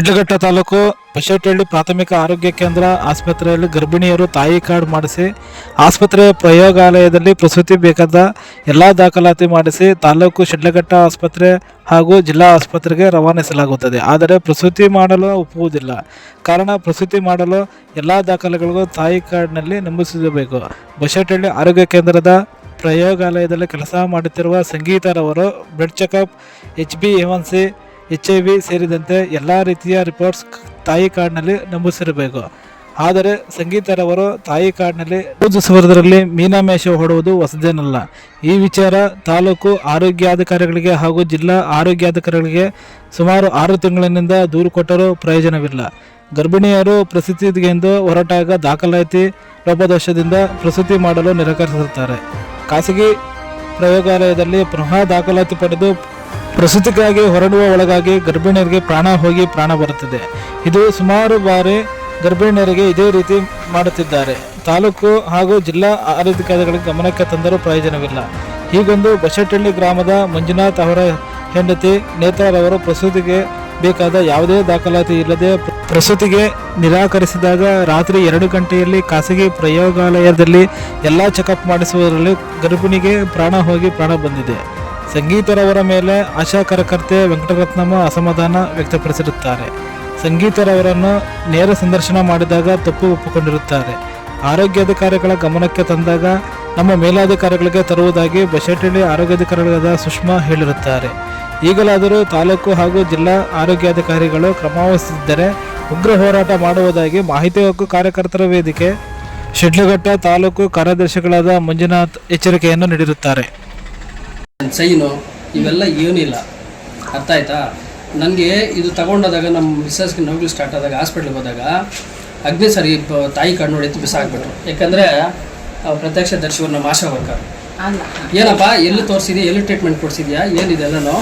ಶಿಡ್ಲಘಟ್ಟ ತಾಲೂಕು ಬಶೆಟ್ಟಹಳ್ಳಿ ಪ್ರಾಥಮಿಕ ಆರೋಗ್ಯ ಕೇಂದ್ರ ಆಸ್ಪತ್ರೆಯಲ್ಲಿ ಗರ್ಭಿಣಿಯರು ತಾಯಿ ಕಾರ್ಡ್ ಮಾಡಿಸಿ ಆಸ್ಪತ್ರೆಯ ಪ್ರಯೋಗಾಲಯದಲ್ಲಿ ಪ್ರಸೂತಿ ಬೇಕಾದ ಎಲ್ಲ ದಾಖಲಾತಿ ಮಾಡಿಸಿ ತಾಲೂಕು ಶಿಡ್ಲಘಟ್ಟ ಆಸ್ಪತ್ರೆ ಹಾಗೂ ಜಿಲ್ಲಾ ಆಸ್ಪತ್ರೆಗೆ ರವಾನಿಸಲಾಗುತ್ತದೆ. ಆದರೆ ಪ್ರಸೂತಿ ಮಾಡಲು ಒಪ್ಪುವುದಿಲ್ಲ. ಕಾರಣ ಪ್ರಸೂತಿ ಮಾಡಲು ಎಲ್ಲ ದಾಖಲೆಗಳಿಗೂ ತಾಯಿ ಕಾರ್ಡ್ನಲ್ಲಿ ನಂಬಿಸಬೇಕು ಬಶೆಟ್ಟಹಳ್ಳಿ ಆರೋಗ್ಯ ಕೇಂದ್ರದ ಪ್ರಯೋಗಾಲಯದಲ್ಲಿ ಕೆಲಸ ಮಾಡುತ್ತಿರುವ ಸಂಗೀತರವರು blood checkup, H B N C H I V ಸೇರಿದಂತೆ ಎಲ್ಲ ರೀತಿಯ ರಿಪೋರ್ಟ್ಸ್ ತಾಯಿ ಕಾರ್ಡ್ನಲ್ಲಿ ನಂಬಿಸಿರಬೇಕು. ಆದರೆ ಸಂಗೀತರವರು ತಾಯಿ ಕಾರ್ಡ್ನಲ್ಲಿ ಪೂಜಿಸುವುದರಲ್ಲಿ ಮೀನಾಮೇಷ ಹೊಡುವುದು ಹೊಸದೇನಲ್ಲ. ಈ ವಿಚಾರ ತಾಲೂಕು ಆರೋಗ್ಯಾಧಿಕಾರಿಗಳಿಗೆ ಹಾಗೂ ಜಿಲ್ಲಾ ಆರೋಗ್ಯಾಧಿಕಾರಿಗಳಿಗೆ ಸುಮಾರು ಆರು ತಿಂಗಳಿನಿಂದ ದೂರು ಕೊಟ್ಟರೂ ಪ್ರಯೋಜನವಿಲ್ಲ. ಗರ್ಭಿಣಿಯರು ಪ್ರಸೂತಿಗೆಂದು ಹೊರಟಾಗ ದಾಖಲಾತಿ ಲೋಪದೋಷದಿಂದ ಪ್ರಸೂತಿ ಮಾಡಲು ನಿರಾಕರಿಸುತ್ತಾರೆ. ಖಾಸಗಿ ಪ್ರಯೋಗಾಲಯದಲ್ಲಿ ಪುನಃ ದಾಖಲಾತಿ ಪಡೆದು ಪ್ರಸೂತಿಗಾಗಿ ಹೊರಡುವ ಒಳಗಾಗಿ ಗರ್ಭಿಣಿಯರಿಗೆ ಪ್ರಾಣ ಹೋಗಿ ಪ್ರಾಣ ಬರುತ್ತಿದೆ. ಇದು ಸುಮಾರು ಬಾರಿ ಗರ್ಭಿಣಿಯರಿಗೆ ಇದೇ ರೀತಿ ಮಾಡುತ್ತಿದ್ದಾರೆ. ತಾಲೂಕು ಹಾಗೂ ಜಿಲ್ಲಾ ಆರೋಗ್ಯಾಧಿಕಾರಿಗಳಿಗೆ ಗಮನಕ್ಕೆ ತಂದರೂ ಪ್ರಯೋಜನವಿಲ್ಲ. ಹೀಗೊಂದು ಬಸಟಳ್ಳಿ ಗ್ರಾಮದ ಮಂಜುನಾಥ್ ಅವರ ಹೆಂಡತಿ ನೇತಾರವರು ಪ್ರಸೂತಿಗೆ ಬೇಕಾದ ಯಾವುದೇ ದಾಖಲಾತಿ ಇಲ್ಲದೆ ಪ್ರ- ಪ್ರಸೂತಿಗೆ ನಿರಾಕರಿಸಿದಾಗ ರಾತ್ರಿ ಎರಡು ಗಂಟೆಯಲ್ಲಿ ಖಾಸಗಿ ಪ್ರಯೋಗಾಲಯದಲ್ಲಿ ಎಲ್ಲ ಚೆಕಪ್ ಮಾಡಿಸುವುದರಲ್ಲಿ ಗರ್ಭಿಣಿಗೆ ಪ್ರಾಣ ಹೋಗಿ ಪ್ರಾಣ ಬಂದಿದೆ. ಸಂಗೀತರವರ ಮೇಲೆ ಆಶಾ ಕಾರ್ಯಕರ್ತೆ ವೆಂಕಟರತ್ನಮ್ಮ ಅಸಮಾಧಾನ ವ್ಯಕ್ತಪಡಿಸಿರುತ್ತಾರೆ. ಸಂಗೀತರವರನ್ನು ನೇರ ಸಂದರ್ಶನ ಮಾಡಿದಾಗ ತಪ್ಪು ಒಪ್ಪಿಕೊಂಡಿರುತ್ತಾರೆ. ಆರೋಗ್ಯಾಧಿಕಾರಿಗಳ ಗಮನಕ್ಕೆ ತಂದಾಗ ನಮ್ಮ ಮೇಲಾಧಿಕಾರಿಗಳಿಗೆ ತರುವುದಾಗಿ ಬಶೆಟ್ಟಹಳ್ಳಿ ಆರೋಗ್ಯಾಧಿಕಾರಿಗಳಾದ ಸುಷ್ಮಾ ಹೇಳಿರುತ್ತಾರೆ. ಈಗಲಾದರೂ ತಾಲೂಕು ಹಾಗೂ ಜಿಲ್ಲಾ ಆರೋಗ್ಯಾಧಿಕಾರಿಗಳು ಕ್ರಮವಹಿಸಿದ್ದರೆ ಉಗ್ರ ಹೋರಾಟ ಮಾಡುವುದಾಗಿ ಮಾಹಿತಿ ಹಕ್ಕು ಕಾರ್ಯಕರ್ತರ ವೇದಿಕೆ, ಶಿಡ್ಲಘಟ್ಟ ತಾಲೂಕು ಕಾರ್ಯದರ್ಶಿಗಳಾದ ಮಂಜುನಾಥ್ ಎಚ್ಚರಿಕೆಯನ್ನು ನೀಡಿರುತ್ತಾರೆ. ಸೈನು ಇವೆಲ್ಲ ಏನಿಲ್ಲ. ಅರ್ಥ ಆಯ್ತಾ? ನನಗೆ ಇದು ತಗೊಂಡಾದಾಗ ನಮ್ಮ ಮಿಸ್ಸಸ್ಗೆ ನೋವು ಸ್ಟಾರ್ಟ್ ಆದಾಗ ಹಾಸ್ಪಿಟ್ಲಿಗೆ ಹೋದಾಗ ಅಗ್ನಿ ಸರಿ ತಾಯಿ ಕಣ್ಣು ಹೊಡೆದು ಬಿಸಾಕ್ಬಿಟ್ರು. ಯಾಕಂದರೆ ಪ್ರತ್ಯಕ್ಷ ದರ್ಶಿವರು ನಮ್ಮ ಆಶಾ ವರ್ಕರ್ ಅಲ್ಲ. ಏನಪ್ಪ ಎಲ್ಲಿ ತೋರಿಸಿದ್ಯಾ ಎಲ್ಲಿ ಟ್ರೀಟ್ಮೆಂಟ್ ಕೊಡ್ಸಿದ್ಯಾ ಏನಿದೆ ಎಲ್ಲನೂ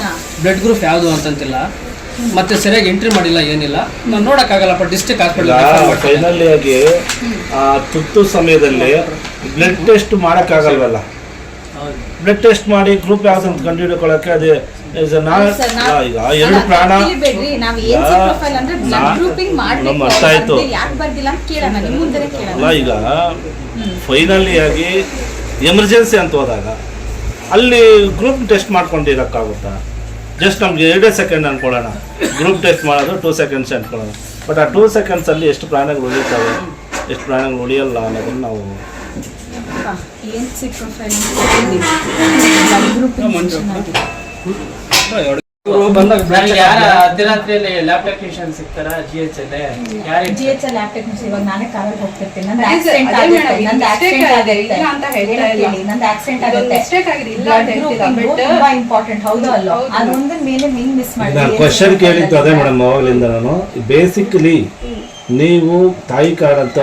ಬ್ಲಡ್ ಗ್ರೂಪ್ ಯಾವುದು ಅಂತಂತಿಲ್ಲ. ಮತ್ತೆ ಸರಿಯಾಗಿ ಎಂಟ್ರಿ ಮಾಡಿಲ್ಲ ಏನಿಲ್ಲ. ನಾನು ನೋಡೋಕ್ಕಾಗಲ್ಲಪ್ಪ ಡಿಸ್ಟ್ರಿಕ್ಟ್ ಹಾಸ್ಪಿಟಲ್ ಫೈನಲ್ ಆಗಿ ಆ ತುರ್ತು ಸಮಯದಲ್ಲಿ ಬ್ಲಡ್ ಟೆಸ್ಟ್ ಮಾಡಕ್ಕಾಗಲ್ವಲ್ಲ? ಬ್ಲಡ್ ಟೆಸ್ಟ್ ಮಾಡಿ ಗ್ರೂಪ್ ಯಾವ್ದು ಅಂತ ಕಂಡು ಹಿಡ್ಕೊಳಕ್ಕೆ ಅದೇ ಈಗ ಎರಡು ಪ್ರಾಣ ನಮ್ಮ ಅರ್ಥ ಆಯ್ತು. ಅಲ್ಲ ಈಗ ಫೈನಲಿ ಆಗಿ ಎಮರ್ಜೆನ್ಸಿ ಅಂತ ಹೋದಾಗ ಅಲ್ಲಿ ಗ್ರೂಪ್ ಟೆಸ್ಟ್ ಮಾಡ್ಕೊಂಡಿರೋಕ್ಕಾಗುತ್ತಾ? ಜಸ್ಟ್ ನಮ್ಗೆ ಎರಡೇ ಸೆಕೆಂಡ್ ಅನ್ಕೊಳ್ಳೋಣ. ಗ್ರೂಪ್ ಟೆಸ್ಟ್ ಮಾಡೋದು ಟೂ ಸೆಕೆಂಡ್ಸ್ ಅನ್ಕೊಳ್ಳೋಣ ಬಟ್ ಆ ಟೂ ಸೆಕೆಂಡ್ಸಲ್ಲಿ ಎಷ್ಟು ಪ್ರಾಣಗಳು ಉಳಿತಾವೆ ಎಷ್ಟು ಪ್ರಾಣಗಳು ಉಳಿಯಲ್ಲ ಅನ್ನೋದನ್ನು ನಾವು ಏನ್ ಸಿ ಪ್ರೊಫೈಲ್ ಬ್ಲಡ್ ಗ್ರೂಪಿಂಗ್ ಬಂದಾಗ ಯಾರ ಅರ್ಧರಾತ್ರಿಯಲ್ಲಿ ಲ್ಯಾಬ್ ಟೆಕ್ನಿಷಿಯನ್ ಸಿಗ್ತಾರ? ಜಿ ಎಚ್ ಅಲ್ಲಿ ಯಾರು ಜಿ ಎಚ್ ಲ್ಯಾಬ್ ಟೆಕ್ನಿಷಿಯನ್ ಇವಾಗ ನಾನೇ ಕಾರಲ್ಲಿ ಹೋಗ್ತಿರ್ತೀನಿ. ನಂದು ಆಕ್ಸಿಡೆಂಟ್ ಆಗುತ್ತೆ. ನಂದು ಆಕ್ಸಿಡೆಂಟ್ ಆಗುತ್ತೆ. ಇಲ್ಲ ಅಂತ ಹೇಳ್ತಾ ಇಲ್ಲ. ಹೇಳಿ, ನಂದು ಆಕ್ಸಿಡೆಂಟ್ ಆಗುತ್ತೆ. mistake ಆಗಿದೆ, ಇಲ್ಲ ಬ್ಲಡ್ ಅಂತ ಹೇಳ್ತಿಲ್ಲ, ಗ್ರೂಪಿಂಗ್ ತುಂಬಾ ಇಂಪಾರ್ಟೆಂಟ್ ಹೌದು ಅಲ್ಲ? ಹೌದು. ಅದೊಂದು ಮೇಲೆ ಮಿಸ್ ಮಾಡಿ ಕ್ವೆಶ್ಚನ್ ಕೇಳಿದ್ದು ಅದೇ ಮೇಡಮ್ ಅವಾಗಲಿಂದ ನಾನು. ಬೇಸಿಕಲಿ ನೀವು ತಾಯಿ ಕಾರ್ಡ್ ಅಂತ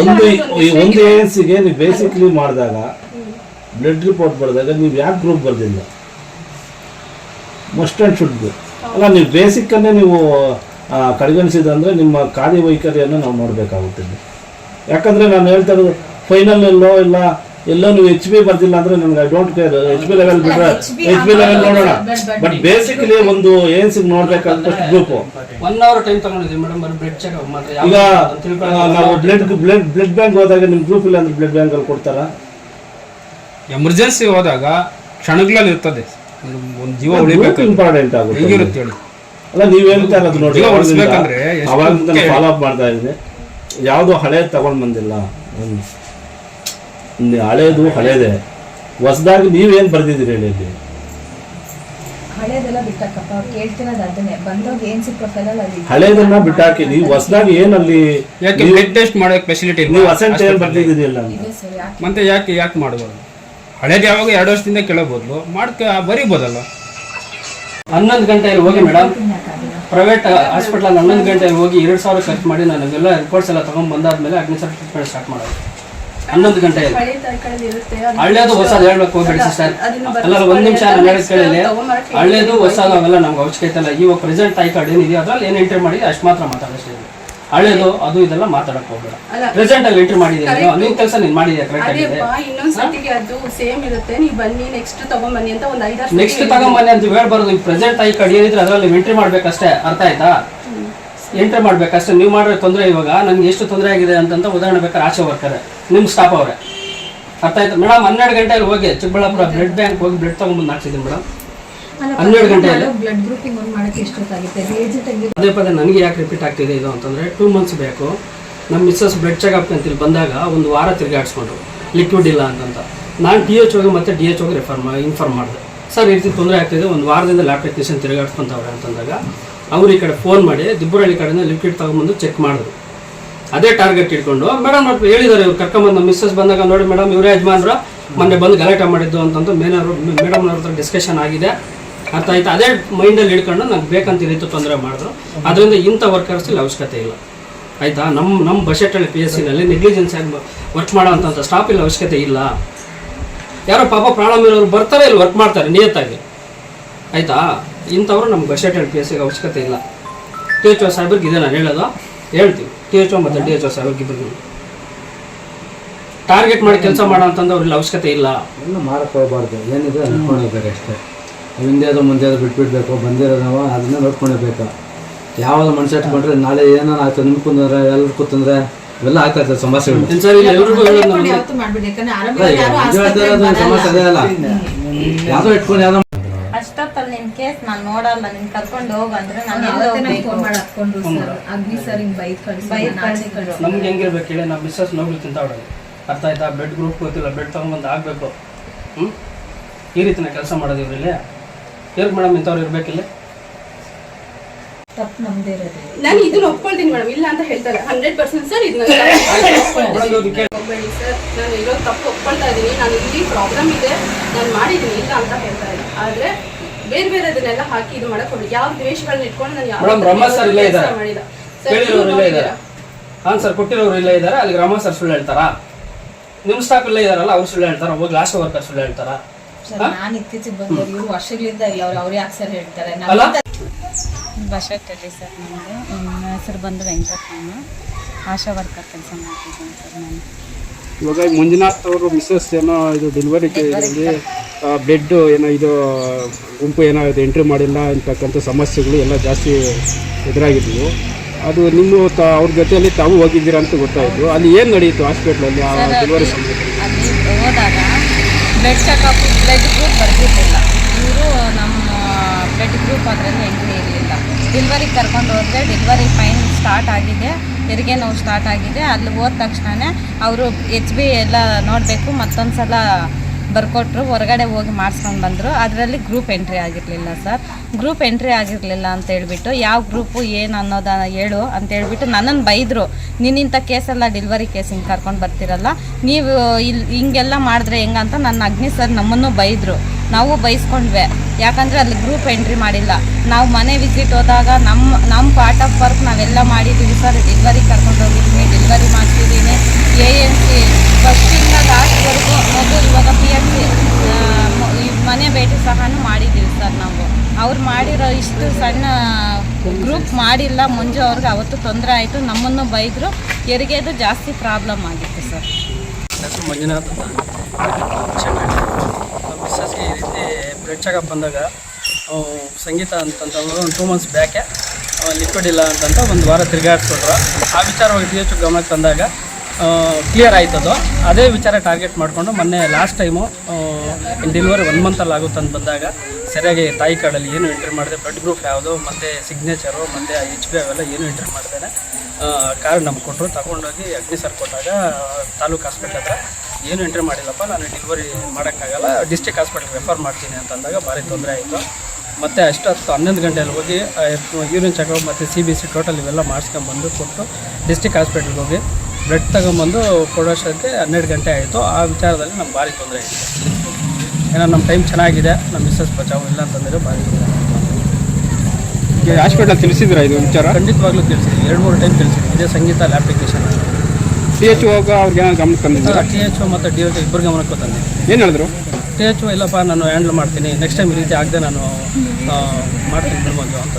ಒಂದು ಒಂದು. ಏನ್ಸಿಗೆ ನೀವು ಬೇಸಿಕ್ಲಿ ಮಾಡಿದಾಗ ಬ್ಲಡ್ ರಿಪೋರ್ಟ್ ಬರೆದಾಗ ನೀವು ಯಾಕೆ ಗ್ರೂಪ್ ಬರೆದಿಲ್ಲ? ಮಸ್ಟ್ ಆ್ಯಂಡ್ ಶುಡ್ ಅಲ್ಲ ನೀವು ಬೇಸಿಕ್ಕನ್ನೇ ನೀವು ಕಡೆಗಣಿಸಿದಂದ್ರೆ ನಿಮ್ಮ ಕಾರ್ಯವೈಖರಿಯನ್ನು ನಾವು ನೋಡಬೇಕಾಗುತ್ತೆ ಯಾಕಂದ್ರೆ ನಾನು ಹೇಳ್ತಾ ಇರೋದು ಫೈನಲ್ ಎಲ್ಲೋ ಇಲ್ಲ ಎಲ್ಲೋ ನೀವು ಎಚ್ ಬಿ ಬರ್ದಿಲ್ಲ ಅಂದ್ರೆ ನಿಮ್ಗೆ I don't care H B level ಬಿಟ್ರೆ ಎಚ್ ಬಿ ಲೆವೆಲ್ ನೋಡೋಣ ಬಟ್ ಬೇಸಿಕಲಿ ಒಂದು ಏನ್ ಸಿಗ್ ನೋಡ್ಬೇಕಂತಷ್ಟು ಒನ್ ಅವರ್ ಟೈಮ್ ತಗೊಂಡಿದ್ದೀವಿ ಮೇಡಮ್ ಬ್ಲಡ್ ಈಗ. ನಾವು ಬ್ಲಡ್ ಬ್ಲಡ್ ಬ್ಲಡ್ ಬ್ಯಾಂಕ್ ಹೋದಾಗ ನಿಮ್ ಗ್ರೂಪ್ ಇಲ್ಲ ಅಂದ್ರೆ ಬ್ಲಡ್ ಬ್ಯಾಂಕ್ ಅಲ್ಲಿ ಕೊಡ್ತಾರ ಎಮರ್ಜೆನ್ಸಿ ಹೋದಾಗ ಕ್ಷಣಗಳಲ್ಲಿ ಇರ್ತದೆ ಒಂದು- ಜೀವ ಉಳಿಬೇಕು ಇಂಪಾರ್ಟೆಂಟ್ ಆಗುತ್ತೆ ಹೆಂಗಿರುತ್ತೆ ಹೇಳಿ ಅಲ್ಲ ನೀವು ಹೇಳ್ತಾ ಇರೋದು ನೋಡಿ ಅವಾಗ ಫಾಲೋ ಅಪ್ ಮಾಡ್ತಾ ಇದ್ದೀನಿ ಯಾವ್ದು ಹಳೆ ತಗೊಂಡ್ ಬಂದಿಲ್ಲ ಹಳೇದು ಹಳೇದೆ. ಹೊಸದಾಗಿ ನೀವೇನ್ ಬರ್ದಿದ್ದೀರಿ ಹೇಳಿ ಇಲ್ಲಿ? ಹಳೇದೆಲ್ಲ ಬಿಟ್ಟಕ್ಕಪ್ಪ ಅವ್ರು ಕೇಳ್ತಿರೋದು ಅದನ್ನೇ ಬಂದೋಗ್ ಏನ್ ಸಿ ಪ್ರೊಫೈಲ್ ಅಲ್ಲಿ. ಹಳೇದನ್ನ ಬಿಟ್ಟಾಕಿ ನೀವು ಹೊಸದಾಗಿ ಏನಲ್ಲಿ ಯಾಕೆ ಬ್ಲಡ್ ಟೆಸ್ಟ್ ಮಾಡೋಕೆ ಫೆಸಿಲಿಟಿ ನೀವು ಅಸೆಂಟ್ ಏನು ಬರ್ದಿದ್ದೀರಿಲ್ಲ ಅಂತ ಇದೆ ಸರ್ ಯಾಕೆ? ಮತ್ತೆ ಯಾಕೆ ಯಾಕೆ ಮಾಡಬಾರ್ದು ಹಳೇದು ಯಾವಾಗ ಎರಡು ವರ್ಷದಿಂದ ಕೇಳಬಹುದು. ಮಾಡ್ಕ ಬರೀಬೋದಲ್ಲ. ಹನ್ನೊಂದು ಗಂಟೆಯಲ್ಲಿ ಹೋಗಿ ಮೇಡಮ್ ಪ್ರೈವೇಟ್ ಹಾಸ್ಪಿಟಲ್ ಹನ್ನೊಂದು ಗಂಟೆಗೆ ಹೋಗಿ ಎರಡು ಸಾವಿರ ಖರ್ಚು ಮಾಡಿ ನಾನು ಎಲ್ಲ ರಿಪೋರ್ಟ್ಸ್ ಎಲ್ಲ ತಗೊಂಡ್ ಬಂದಾದ್ಮೇಲೆ ಅಗ್ನಿಸರ್ ಟ್ರೀಟ್ಮೆಂಟ್ ಸ್ಟಾರ್ಟ್ ಮಾಡೋದು. ಹನ್ನೊಂದು ಗಂಟೆ ಹಳ್ಳೇದು ಹೊಸ ಹೊಸದು ಹೇಳ್ಬೇಕು ಹೋಗ್ಬೇಡಿ ಸಿಸ್ಟರ್ ಅಲ್ಲ ಒಂದ್ ನಿಮಿಷ ನಾನು ಹೇಳೋದು ಕೇಳಿಲ್ಲ ಹಳ್ಳೇದು ಹೊಸ ಹೊಸದು ಅವೆಲ್ಲ ನಮ್ಗೆ ಅವಶ್ಯಕತೆ ಇಲ್ಲ. ಇವಾಗ ಪ್ರೆಸೆಂಟ್ ಟೈ ಕಾರ್ಡ್ ಏನಿದೆ ಅದ್ರಲ್ಲಿ ಏನು ಎಂಟ್ರಿ ಮಾಡಿ ಅಷ್ಟು ಮಾತ್ರ ಮಾತಾಡೋಷ್ಟೇ ಹಳೇದು ಅದು ಇದೆಲ್ಲ ಮಾತಾಡಕ್ ಹೋಗ್ಬೇಡ. ಪ್ರೆಸೆಂಟ್ ಅಲ್ಲಿ ಎಂಟ್ರಿ ಮಾಡಿದೀನಿ Correct. ನಿನ್ ಕೆಲಸ ನೀನ್ ಮಾಡಿದ್ಯಾ ಕರೆಕ್ಟ್ ಆಗಿದೆ. ಅದು ಸೇಮ್ ಇರುತ್ತೆ. ನೀವು ಬನ್ನಿ ನೆಕ್ಸ್ಟ್ ತಗೊಂಬನ್ನಿ ಅಂತ ಒಂದ್ ಐದಾರು ನೆಕ್ಸ್ಟ್. ತಗೊಂಬನ್ನಿ ಅಂತ ಹೇಳ್ಬಾರ್ದು. ಪ್ರೆಸೆಂಟ್ ಐ ಕಾರ್ಡ್ ಏನಿದ್ರೆ ಅದ್ರಲ್ಲಿ ಎಂಟ್ರಿ ಮಾಡ್ಬೇಕಷ್ಟೇ. ಅರ್ಥ ಆಯ್ತಾ? ಎಂಟ್ರಿ ಮಾಡ್ಬೇಕು? ಅಷ್ಟೇ ನೀವು ಮಾಡಿದ್ರೆ ತೊಂದರೆ ಇವಾಗ ನನಗೆ ಎಷ್ಟು ತೊಂದರೆ ಆಗಿದೆ ಅಂತಂತ ಉದಾಹರಣೆ ಬೇಕಾದ್ರೆ ಆಚೆ ಬರ್ತಾರೆ ನಿಮ್ಮ ಸ್ಟಾಫ್ ಅವರೇ. ಅರ್ಥ ಆಯ್ತು? ಮೇಡಮ್ ಹನ್ನೆರಡು ಗಂಟೆಯಲ್ಲಿ ಹೋಗಿ ಚಿಕ್ಕಬಳ್ಳಾಪುರ ಬ್ಲಡ್ ಬ್ಯಾಂಕ್ ಹೋಗಿ ಬ್ಲಡ್ ತಗೊಂಡ್ಬಂದು ಹಾಕ್ಸಿದ್ದೀನಿ ಮೇಡಮ್. ಹನ್ನೆರಡು ಗಂಟೆಯಲ್ಲಿ. ಬ್ಲಡ್ ಗ್ರೂಪಿಂಗ್ ಒಂದು ಮಾಡಕ್ಕೆ ಎಷ್ಟೊತ್ತಾಗುತ್ತೆ ಏಜ್ ತೆಗೆದು ಪದೇ ಪದೇ ನನಗೆ ಯಾಕೆ ರಿಪೀಟ್ ಆಗ್ತಿದೆ ಇದು ಅಂತಂದರೆ ಟೂ ಮಂತ್ಸ್ ಬೇಕು. ನಮ್ಮ ಮಿಸ್ಸಸ್ ಬ್ಲಡ್ ಚೆಕಪ್ ಅಂತ ಇಲ್ಲಿ ಬಂದಾಗ ಒಂದು ವಾರ ತಿರುಗಾಡಿಸ್ಕೊಂಡ್ರು ಲಿಕ್ವಿಡ್ ಇಲ್ಲ ಅಂತಂತ. ನಾನು ಟಿ ಎಚ್ ಹೋಗಿ ಮತ್ತೆ ಡಿ ಎಚ್ ಹೋಗಿ ರೆಫರ್ ಮಾ ಇನ್ಫಾರ್ಮ್ ಮಾಡಿದೆ. ಸರ್ ಈ ರೀತಿ ತೊಂದರೆ ಆಗ್ತಿದೆ ಒಂದು ವಾರದಿಂದ ಲ್ಯಾಬ್ ಟೆಕ್ನಿಷಿಯನ್ ತಿರುಗಾಡ್ಸ್ಕೊಂತವ್ರೆ ಅಂತಂದಾಗ ಅವ್ರು ಈ ಕಡೆ ಫೋನ್ ಮಾಡಿ ದಿಬ್ಬರಳ್ಳಿ ಕಡೆಯಿಂದ ಲಿಕ್ವಿಡ್ ತಗೊಂಬಂದು ಚೆಕ್ ಮಾಡಿದ್ರು. ಅದೇ ಟಾರ್ಗೆಟ್ ಇಟ್ಕೊಂಡು ಮೇಡಮ್ ಅವ್ರು ಹೇಳಿದ್ದಾರೆ ಇವ್ರು ಕರ್ಕೊಂಬಂದು ಮಿಸ್ಸಸ್ ಬಂದಾಗ ನೋಡಿ ಮೇಡಮ್ ಇವರೇ ಯಜಮಾನ್ರು ಮೊನ್ನೆ ಬಂದು ಗಲಾಟೆ ಮಾಡಿದ್ದು ಅಂತಂದು ಮೇನರ್ ಮೇಡಮ್ ಅವ್ರ ಹತ್ರ ಡಿಸ್ಕಷನ್ ಆಗಿದೆ. ಅರ್ಥ ಆಯ್ತು? ಅದೇ ಮೈಂಡಲ್ಲಿ ಹಿಡ್ಕೊಂಡು ನಂಗೆ ಬೇಕಂತ ರೀತಿ ತೊಂದರೆ ಮಾಡಿದ್ರು. ಅದರಿಂದ ಇಂಥ ವರ್ಕರ್ಸ್ ಇಲ್ಲಿ ಅವಶ್ಯಕತೆ ಇಲ್ಲ. ಆಯಿತಾ? ನಮ್ಮ ನಮ್ಮ ಬಜೆಟಲ್ಲಿ ಪಿ ಎಸ್ ಸಿನಲ್ಲಿ ನೆಗ್ಲಿಜೆನ್ಸ್ ಆಗಿ ವರ್ಕ್ ಮಾಡೋ ಸ್ಟಾಫ್ ಇಲ್ಲಿ ಅವಶ್ಯಕತೆ ಇಲ್ಲ. ಯಾರೋ ಪಾಪ ಪ್ರಾಬ್ಲಮ್ ಇರೋರು ಬರ್ತಾರೆ ಇಲ್ಲಿ ವರ್ಕ್ ಮಾಡ್ತಾರೆ ನಿಯತ್ತಾಗಿ. ಆಯಿತಾ? ಇಂಥವ್ರು ನಮ್ಮ ಎಲ್ ಪಿ ಎಸ್ ಸಿಗೆ ಅವಶ್ಯಕತೆ ಇಲ್ಲ. ಟಿ ಎಚ್ ಒ ಸಾಹೇಬ್ರಿಗೆ ಇದೆ ನಾನು ಹೇಳೋದು. ಹೇಳ್ತೀವಿ. ಟಿ ಎಚ್ ಓ ಮತ್ತು ಡಿ ಎಚ್ ಒ ಸಾಹೇಬ್ರಿಗೆ ಇಬ್ಬರು ಟಾರ್ಗೆಟ್ ಮಾಡಿ ಕೆಲಸ ಮಾಡೋ ಅಂತಂದ್ರೆ ಅವ್ರಿಗೆ ಅವಶ್ಯಕತೆ ಇಲ್ಲ. ಏನು ಮಾಡಕ್ಕೆ ಹೋಗ್ಬಾರ್ದು. ಏನಿದೆ ನೋಡ್ಕೊಳ್ಬೇಕು ಅಷ್ಟೇ. ಹಿಂದೆ ಅದು ಮುಂದೆ ಅದು ಬಿಟ್ಬಿಡ್ಬೇಕು ಬಂದಿರೋದವ ನಾವು ಅದನ್ನ ನೋಡ್ಕೊಂಡಿರ್ಬೇಕು ಯಾವ್ದು ಮನುಷ್ಯ ಇಟ್ಕೊಂಡ್ರೆ ನಾಳೆ ಏನೋ ಆಗ್ತದೆ ನಿಮ್ಗೆ ಕುಂದ್ರೆ ಎಲ್ಲರೂ ಕೂತಂದ್ರೆ ಇವೆಲ್ಲ ಆಗ್ತಾ ಇರ್ತದೆ ಸಮಸ್ಯೆಗಳು. ನಮ್ಗೆ ಸಮಸ್ಯೆ ಬರಲ್ಲ. ಅದೇ ಅಲ್ಲ. ಯಾವ್ದೋ ಇಟ್ಕೊಂಡು ಯಾವ್ದೋ ಅಷ್ಟೊತ್ತಲ್ಲಿ ನಿನ್ ಕೇಸ್ ನಾನು ನೋಡಲ್ಲ ನಿನ್ ಕರ್ಕೊಂಡು ಹೋಗು ಅಂದ್ರೆ ನಾನು ಎಲ್ಲ ಫೋನ್ ಮಾಡಿ ಸರ್ ಅಗ್ನಿ ಸರ್ ಹಿಂಗ್ ಬೈಕ್ ಕಳ್ಸಿ ಬೈಕ್ ನಾನು ಆಚೆ ಕಳ್ಸಿದ್ರು. ಕಳ್ಸಿ. ನಮ್ಗೆ ಹೆಂಗಿರ್ಬೇಕು ಹೇಳಿ ನಮ್ಮ ಮಿಸ್ಸಸ್ ನೋವು ತಿಂತಾವಳೆ ಅರ್ಥ ಆಯ್ತಾ? ಬ್ಲಡ್ ಗ್ರೂಪ್ ಗೊತ್ತಿಲ್ಲ ಬೆಡ್ ತಗೊಂಬಂದು ಆಗ್ಬೇಕು. ಹ್ಮ್? ಈ ರೀತಿನ ಕೆಲಸ ಮಾಡೋದು ಇವ್ರಲ್ಲಿ ಹೇಳ್ ಮೇಡಮ್ ಇಂಥವ್ರು ಇರ್ಬೇಕಿಲ್ಲ ತಪ್ಪು ನಮ್ದೇ ಇರೋದು. ನಾನು ಇದನ್ನ ಒಪ್ಕೊಳ್ತೀನಿ ಮೇಡಮ್ ಇಲ್ಲ ಅಂತ ಹೇಳ್ತಾರೆ. ಹಂಡ್ರೆಡ್ ಪರ್ಸೆಂಟ್ ಸರ್ ಇದನ್ನ ಸರ್ ನಾನು ಇರೋ ತಪ್ಪು ಒಪ್ಕೊಳ್ತಾ ಇದ್ದೀನಿ. ನಾನು ಇಲ್ಲಿ ಪ್ರಾಬ್ಲಮ್ ಇದೆ. ನಾನು ಮಾಡಿದ್ದೀನಿ ಇಲ್ಲ ಅಂತ ಹೇಳ್ತಾ ಇದ್ದೀನಿ. ಆದ್ರೆ ಬೇರೆ ಬೇರೆ ಅದನ್ನೆಲ್ಲ ಹಾಕಿ ಇದು ಮಾಡಕ್ ಹೋಗ್ಲಿ ಯಾವ ದ್ವೇಷಗಳನ್ನ ಇಟ್ಕೊಂಡು ನಾನು ಯಾವ ಮೇಡಮ್ ರಮ ಸರ್ ಇಲ್ಲೇ ಇದ್ದಾರೆ. ಮಾಡಿಲ್ಲ. ಸರ್ ಕೇಳಿರೋರು ಇಲ್ಲೇ ಇದ್ದಾರೆ. ಹಾಂ ಸರ್ ಕೊಟ್ಟಿರೋರು ಇಲ್ಲೇ ಇದ್ದಾರೆ. ಅಲ್ಲಿ ರಮ ಸರ್ ಸುಳ್ಳು ಹೇಳ್ತಾರಾ? ನಿಮ್ಮ ಸ್ಟಾಫ್ ಇಲ್ಲೇ ಇದಾರಲ್ಲ ಅವ್ರು ಸುಳ್ಳು ಹೇಳ್ತಾರ? ಹೋಗಿ ಲಾಸ್ಟ್ ವರ್ಕರ್ ಸುಳ್ಳು ಹೇಳ್ತಾರಾ? ಸರ್ ನಾನು ಇತ್ತೀಚೆಗೆ ಬಂದವ್ರು ಇವರು ವರ್ಷಗಳಿಂದ ಇಲ್ಲ ಅವ್ರು ಅವ್ರು ಯಾಕೆ ಸರ್ ಹೇಳ್ತಾರೆ? ಅಲ್ಲ? ಬಸವಟ್ಟಳ್ಳಿ ಸರ್ ನಮ್ಮದು ನನ್ನ ಹೆಸರು ಬಂದು ನಾನು ಆಶಾ ವರ್ಕರ್ ಕೆಲಸ ಮಾಡ್ತಿದ್ದೀನಿ ಸರ್ ನಾನು. ಇವಾಗ ಮಂಜುನಾಥ್ ಅವರು ಮಿಸ್ಸಸ್ ಏನೋ ಇದು ಡೆಲಿವರಿ ಇದರಲ್ಲಿ ಬ್ಲಡ್ ಏನೋ ಇದು ಗುಂಪು ಏನೋ ಇದು ಎಂಟ್ರಿ ಮಾಡಿಲ್ಲ ಅಂತಕ್ಕಂಥ ಸಮಸ್ಯೆಗಳು ಎಲ್ಲ ಜಾಸ್ತಿ ಎದುರಾಗಿದ್ವು. ಅದು ನಿಮ್ಮ ತ ಅವ್ರ ಜೊತೆಯಲ್ಲಿ ತಾವು ಹೋಗಿದ್ದೀರಾ ಅಂತ ಗೊತ್ತಾಯಿತು. ಅಲ್ಲಿ ಏನು ನಡೆಯಿತು ಹಾಸ್ಪಿಟ್ಲಲ್ಲಿ ಆ ಡೆಲಿವರಿ ಅಲ್ಲಿ ಸಮಯದಲ್ಲಿ ಅಲ್ಲಿ ಹೋದಾಗ ಬ್ಲಡ್ ಚೆಕಪ್ ಬ್ಲಡ್ ಗ್ರೂಪ್ ಬರ್ತಿರ್ಲಿಲ್ಲ ಇವರು ನಮ್ಮ ಬ್ಲಡ್ ಗ್ರೂಪ್ ಅದರಲ್ಲಿ ಎಂಟ್ರಿ ಇರಲಿಲ್ಲ. ಡೆಲಿವರಿಗೆ ಕರ್ಕೊಂಡು ಹೋದರೆ ಡೆಲಿವರಿ ಫೈನ್ ಸ್ಟಾರ್ಟ್ ಆಗಿದೆ. ಹೆರಿಗೆ ನೋವು ಸ್ಟಾರ್ಟ್ ಆಗಿದೆ. ಅಲ್ಲಿ ಹೋದ ತಕ್ಷಣವೇ ಅವರು ಎಚ್ ಬಿ ಎಲ್ಲ ನೋಡಬೇಕು, ಮತ್ತೊಂದು ಸಲ ಬರ್ಕೊಟ್ರು. ಹೊರಗಡೆ ಹೋಗಿ ಮಾಡಿಸ್ಕೊಂಡು ಬಂದರು. ಅದರಲ್ಲಿ ಗ್ರೂಪ್ ಎಂಟ್ರಿ ಆಗಿರಲಿಲ್ಲ ಸರ್ ಗ್ರೂಪ್ ಎಂಟ್ರಿ ಆಗಿರಲಿಲ್ಲ ಅಂತ ಹೇಳ್ಬಿಟ್ಟು, ಯಾವ ಗ್ರೂಪು ಏನು ಅನ್ನೋದ ಹೇಳು ಅಂತ ಹೇಳ್ಬಿಟ್ಟು ನನ್ನನ್ನು ಬೈದರು. ನಿನ್ನಿಂಥ ಕೇಸೆಲ್ಲ ಡೆಲಿವರಿ ಕೇಸಿಂಗ್ ಕರ್ಕೊಂಡು ಬರ್ತಿರಲ್ಲ. ನೀವು ಇಲ್ಲಿ ಹಿಂಗೆಲ್ಲ ಮಾಡಿದ್ರೆ ಹೆಂಗಂತ ನನ್ನ ಅಗ್ನಿ ಸರ್ ನಮ್ಮನ್ನು ಬೈದರು. ನಾವು ಬೈಸ್ಕೊಂಡ್ವೆ. ಯಾಕಂದರೆ ಅಲ್ಲಿ ಗ್ರೂಪ್ ಎಂಟ್ರಿ ಮಾಡಿಲ್ಲ. ನಾವು ಮನೆ ವಿಸಿಟ್ ಹೋದಾಗ ನಮ್ಮ ನಮ್ಮ ಪಾರ್ಟ್ ವರ್ಕ್ ಮಾಡಿದ್ದೀವಿ ಸರ್ ಡೆಲಿವರಿ ಕರ್ಕೊಂಡು ಹೋಗಿದ್ದೀನಿ ಡೆಲಿವರಿ ಮಾಡ್ತಿದ್ದೀನಿ. ಎ ಎನ್ ಸಿ ಫಸ್ಟಿಂದ ಲಾಸ್ಟ್ವರೆಗೂ ಮೊದಲು ಇವಾಗ ಪಿ ಎಚ್ ಸಿ ಮನೆ ಭೇಟಿ ಸಹ ಮಾಡಿದ್ದೀವಿ ಸರ್ ನಾವು. ಅವ್ರು ಮಾಡಿರೋ ಇಷ್ಟು ಸಣ್ಣ ಗ್ರೂಪ್ ಮಾಡಿಲ್ಲ. ಮುಂಜೆ ಅವ್ರಿಗೆ ಅವತ್ತು ತೊಂದರೆ ಆಯಿತು. ನಮ್ಮನ್ನು ಬೈದರು. ಎರಿಗೆದು ಜಾಸ್ತಿ ಪ್ರಾಬ್ಲಮ್ ಆಗಿತ್ತು ಸರ್. ಮಂಜುನಾಥ್ ಈ ರೀತಿ ಬ್ಲಡ್ ಬಂದಾಗ ಸಂಗೀತ ಅಂತಂತಂದ್ರೆ ಒಂದು ಟೂ ಮಂತ್ಸ್ ಬ್ಯಾಕೆ ಲಿಕ್ವಿಡ್ ಇಲ್ಲ ಅಂತಂತ ಒಂದು ವಾರ ತಿರುಗಾಡಿಸ್ಕೊಟ್ರು ಆ ವಿಚಾರವಾಗಿ ಟಿ ಎಚ್ ಗಮನಕ್ಕೆ ತಂದಾಗ ಕ್ಲಿಯರ್ ಆಯ್ತದು ಅದೇ. ವಿಚಾರ ಟಾರ್ಗೆಟ್ ಮಾಡಿಕೊಂಡು ಮೊನ್ನೆ ಲಾಸ್ಟ್ ಟೈಮು ಡೆಲಿವರಿ ಒನ್ ಮಂತಲ್ಲಿ ಆಗುತ್ತೆ ಅಂತ ಬಂದಾಗ, ಸರಿಯಾಗಿ ತಾಯಿ ಕಾರ್ಡಲ್ಲಿ ಏನು ಎಂಟ್ರಿ ಮಾಡಿದೆ ಬ್ಲಡ್ ಗ್ರೂಪ್ ಯಾವುದು, ಮತ್ತು ಸಿಗ್ನೇಚರು ಮತ್ತು ಎಚ್ ಬಿ ಅವೆಲ್ಲ ಏನು ಎಂಟ್ರಿ ಮಾಡಿದೆ ಕಾರ್ಡ್ ನಮ್ಗೆ ಕೊಟ್ಟರು ತಗೊಂಡೋಗಿ ಅಗ್ನಿ ಸರ್ ಕೊಟ್ಟಾಗ, ತಾಲೂಕು ಹಾಸ್ಪಿಟ್ಲ್ ಹತ್ರ, ಏನು ಎಂಟ್ರಿ ಮಾಡಿಲ್ಲಪ್ಪ, ನಾನು ಡೆಲಿವರಿ ಮಾಡೋಕ್ಕಾಗಲ್ಲ ಡಿಸ್ಟಿಕ್ ಹಾಸ್ಪಿಟ್ಲ್ಗೆ ರೆಫರ್ ಮಾಡ್ತೀನಿ ಅಂತಂದಾಗ ಭಾರಿ ತೊಂದರೆ ಆಯಿತು. ಮತ್ತು ಅಷ್ಟೊತ್ತು ಹನ್ನೊಂದು ಗಂಟೆಯಲ್ಲಿ ಹೋಗಿ ಯೂರಿನ್ ಚೆಕಪ್ ಮತ್ತು ಸಿ ಬಿ ಸಿ ಟೋಟಲ್ ಇವೆಲ್ಲ ಮಾಡಿಸ್ಕೊಂಬಂದು ಕೊಟ್ಟು ಡಿಸ್ಟ್ರಿಕ್ಟ್ ಹಾಸ್ಪಿಟ್ಲ್ಗೆ ಹೋಗಿ ಬ್ಲಡ್ ತಗೊಂಬಂದು ಕೊಡೋಷ್ಟಕ್ಕೆ ಹನ್ನೆರಡು ಗಂಟೆ ಆಯಿತು. ಆ ವಿಚಾರದಲ್ಲಿ ನಮ್ಗೆ ಭಾರಿ ತೊಂದರೆ ಆಯಿತು. ಏನೋ ನಮ್ಮ ಟೈಮ್ ಚೆನ್ನಾಗಿದೆ ನಮ್ಮ ಮಿಸ್ಸಸ್ ಬಚಾವು ಇಲ್ಲ ಅಂತಂದರೆ ಭಾರಿ ತೊಂದರೆ ಹಾಸ್ಪಿಟಲ್ ತಿಳಿಸಿದ್ರ ಇದು ವಿಚಾರ? ಖಂಡಿತವಾಗ್ಲೂ ತಿಳಿಸಿದ್ವಿ. ಎರಡು ಮೂರು ಟೈಮ್ ತಿಳಿಸಿದ್ವಿ. ಇದೇ ಸಂಗೀತ ಅಪ್ಲಿಕೇಶನ್ ಟಿ ಎಚ್ ಹೋಗ ಅವ್ರಿಗೆ ಏನಾದ್ರು ಗಮನಕ್ಕೆ ತಂದಿದ್ದೀರಾ? ಟಿ ಎಚ್ ಓ ಮತ್ತು ಡಿ ಎಚ್ ಇಬ್ಬರು ಗಮನಕ್ಕೆ ತಂದೆ ಏನು ಹೇಳಿದ್ರು? ಎಚ್ ಇಲ್ಲಪ್ಪ ನಾನು ಹ್ಯಾಂಡ್ಲ್ ಮಾಡ್ತೀನಿ. ನೆಕ್ಸ್ಟ್ ಟೈಮ್ ಈ ರೀತಿ ಆಗದೆ ನಾನು ಮಾಡ್ತೀನಿ ಬಿಡ್ಬೋದು ಅಂತ.